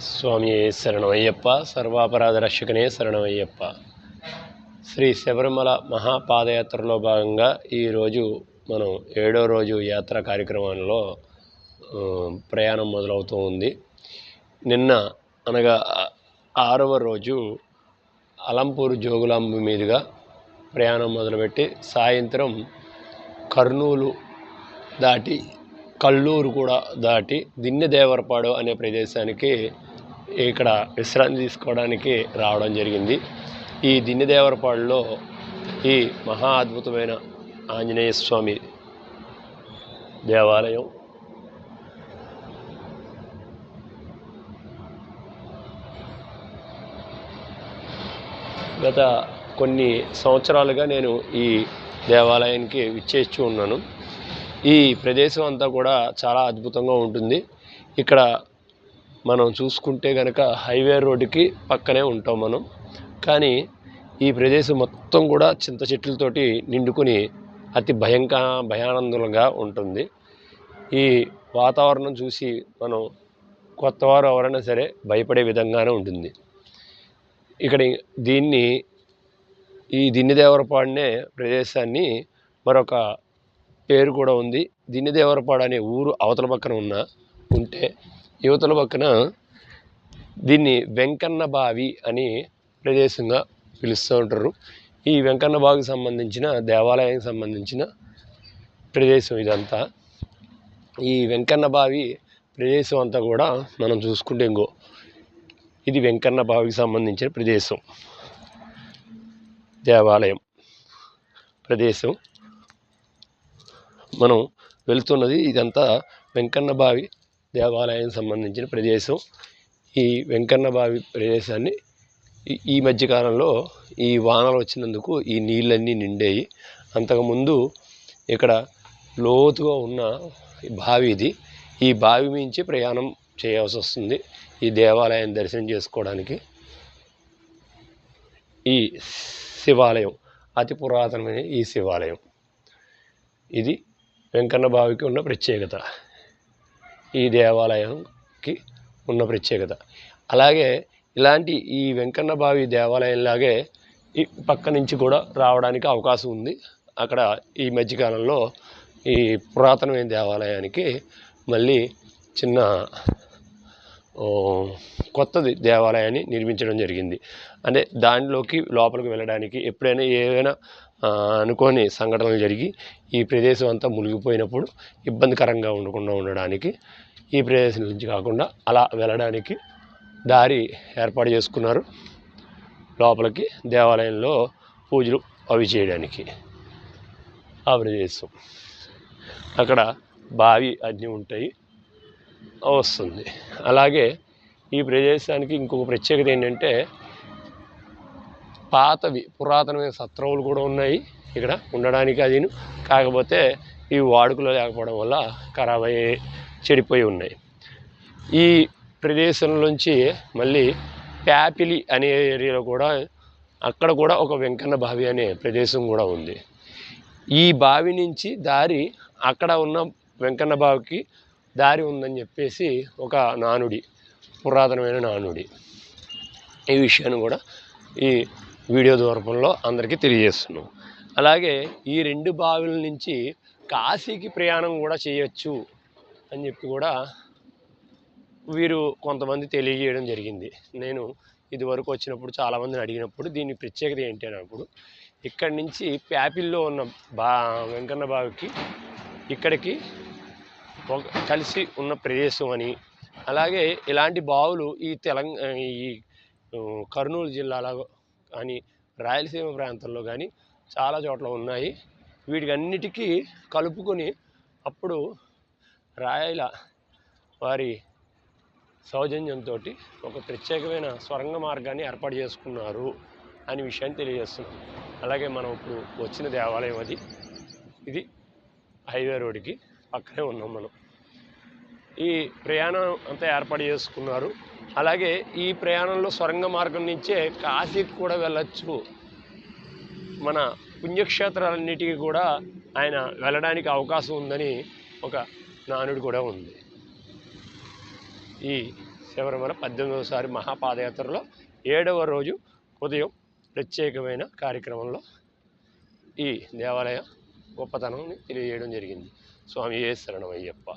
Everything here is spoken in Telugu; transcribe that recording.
స్వామి శరణమయ్యప్ప సర్వాపరాధ రక్షకనే శరణమయ్యప్ప. శ్రీ శబరిమల మహాపాదయాత్రలో భాగంగా ఈరోజు మనం ఏడో రోజు యాత్ర కార్యక్రమంలో ప్రయాణం మొదలవుతూ ఉంది. నిన్న అనగా ఆరవ రోజు అలంపూర్ జోగులాంబ మీదుగా ప్రయాణం మొదలుపెట్టి సాయంత్రం కర్నూలు దాటి కల్లూరు కూడా దాటి దిన్నె దేవరపాడు అనే ప్రదేశానికి ఇక్కడ విశ్రాంతి తీసుకోవడానికి రావడం జరిగింది. ఈ దిన్నిదేవరపాడులో ఈ మహా అద్భుతమైన ఆంజనేయ స్వామి దేవాలయం గత కొన్ని సంవత్సరాలుగా నేను ఈ దేవాలయానికి విచ్చేస్తూ ఉన్నాను. ఈ ప్రదేశం అంతా కూడా చాలా అద్భుతంగా ఉంటుంది. ఇక్కడ మనం చూసుకుంటే కనుక హైవే రోడ్డుకి పక్కనే ఉంటాం మనం. కానీ ఈ ప్రదేశం మొత్తం కూడా చింత చెట్లతోటి నిండుకుని అతి భయంక భయానందంగా ఉంటుంది. ఈ వాతావరణం చూసి మనం కొత్తవారు ఎవరైనా సరే భయపడే విధంగానే ఉంటుంది. ఇక్కడ దీన్ని ఈ దిన్నిదేవరపాడునే ప్రదేశాన్ని మరొక పేరు కూడా ఉంది. దిన్నిదేవరపాడు అనే ఊరు అవతల పక్కన ఉన్న ఉంటే యువతల పక్కన దీన్ని వెంకన్న బావి అని ప్రదేశంగా పిలుస్తూ ఉంటారు. ఈ వెంకన్న బావికి సంబంధించిన దేవాలయానికి సంబంధించిన ప్రదేశం ఇదంతా. ఈ వెంకన్న బావి ప్రదేశం అంతా కూడా మనం చూసుకుంటే ఇంకో ఇది వెంకన్న బావికి సంబంధించిన ప్రదేశం. దేవాలయం ప్రదేశం. మనం వెళుతున్నది ఇదంతా వెంకన్న బావి దేవాలయం సంబంధించిన ప్రదేశం. ఈ వెంకన్న బావి ప్రదేశాన్ని ఈ- మధ్యకాలంలో ఈ వానలు వచ్చినందుకు ఈ నీళ్ళన్నీ నిండాయి. అంతకుముందు ఇక్కడ లోతుగా ఉన్న బావి ఇది. ఈ బావి మించి ప్రయాణం చేయాల్సి వస్తుంది ఈ దేవాలయం దర్శనం చేసుకోవడానికి. ఈ శివాలయం అతి పురాతనమైన ఈ శివాలయం. ఇది వెంకన్న బావికి ఉన్న ప్రత్యేకత. ఈ దేవాలయంకి ఉన్న ప్రత్యేకత. అలాగే ఇలాంటి ఈ వెంకన్న బావి దేవాలయంలాగే ఈ పక్క నుంచి కూడా రావడానికి అవకాశం ఉంది. అక్కడ ఈ మధ్యకాలంలో ఈ పురాతనమైన దేవాలయానికి మళ్ళీ చిన్న కొత్తది దేవాలయాన్ని నిర్మించడం జరిగింది. అంటే దానిలోకి లోపలికి వెళ్ళడానికి ఎప్పుడైనా ఏవైనా అనుకోని సంఘటనలు జరిగి ఈ ప్రదేశం అంతా మునిగిపోయినప్పుడు ఇబ్బందికరంగా ఉండకుండా ఉండడానికి ఈ ప్రదేశం నుంచి కాకుండా అలా వెళ్ళడానికి దారి ఏర్పాటు చేసుకున్నారు. లోపలికి దేవాలయంలో పూజలు అవి చేయడానికి ఆ ప్రదేశం అక్కడ బావి అన్నీ ఉంటాయి. వస్తుంది. అలాగే ఈ ప్రదేశానికి ఇంకొక ప్రత్యేకత ఏంటంటే పాతవి పురాతనమైన సత్రవులు కూడా ఉన్నాయి. ఇక్కడ ఉండడానికి అదిను. కాకపోతే ఈ వాడుకలో లేకపోవడం వల్ల ఖరాబ్ అయ్యే చెడిపోయి ఉన్నాయి. ఈ ప్రదేశంలోంచి మళ్ళీ ప్యాపిలి అనే ఏరియాలో కూడా అక్కడ కూడా ఒక వెంకన్న బావి అనే ప్రదేశం కూడా ఉంది. ఈ బావి నుంచి దారి అక్కడ ఉన్న వెంకన్న బావికి దారి ఉందని చెప్పేసి ఒక నానుడి పురాతనమైన నానుడి ఈ విషయాన్ని కూడా ఈ వీడియో ద్వారపంలో అందరికీ తెలియజేస్తున్నాం. అలాగే ఈ రెండు బావిల నుంచి కాశీకి ప్రయాణం కూడా చేయొచ్చు. అని చెప్పి కూడా వీరు కొంతమంది తెలియజేయడం జరిగింది. నేను ఇదివరకు వచ్చినప్పుడు చాలామందిని అడిగినప్పుడు దీని ప్రత్యేకత ఏంటి అని అప్పుడు ఇక్కడి నుంచి ప్యాపిల్లో ఉన్న బా వెంకన్న బావికి ఇక్కడికి ఒక కలిసి ఉన్న ప్రదేశం అని అలాగే ఇలాంటి బావులు ఈ తెలంగాణ ఈ కర్నూలు జిల్లాలో కానీ రాయలసీమ ప్రాంతంలో కానీ చాలా చోట్ల ఉన్నాయి. వీటికి అన్నిటికీ కలుపుకొని అప్పుడు రాయల వారి సౌజన్యంతో ఒక ప్రత్యేకమైన స్వరంగ మార్గాన్ని ఏర్పాటు చేసుకున్నారు అనే విషయాన్ని తెలియజేస్తున్నాం అలాగే మనం ఇప్పుడు వచ్చిన దేవాలయం అది. ఇది హైవే రోడ్డుకి పక్కనే ఉన్నాం మనం. ఈ ప్రయాణం అంతా ఏర్పాటు చేసుకున్నారు. అలాగే ఈ ప్రయాణంలో సొరంగ మార్గం నుంచే కాశీకి కూడా వెళ్ళొచ్చు. మన పుణ్యక్షేత్రాలన్నిటికీ కూడా ఆయన వెళ్ళడానికి అవకాశం ఉందని ఒక నానుడు కూడా ఉంది. ఈ శబరిమల పద్దెనిమిదవసారి మహాపాదయాత్రలో ఏడవ రోజు ఉదయం ప్రత్యేకమైన కార్యక్రమంలో ఈ దేవాలయ గొప్పతనాన్ని తెలియజేయడం జరిగింది. స్వామి ఏ శరణమయ్యప్ప.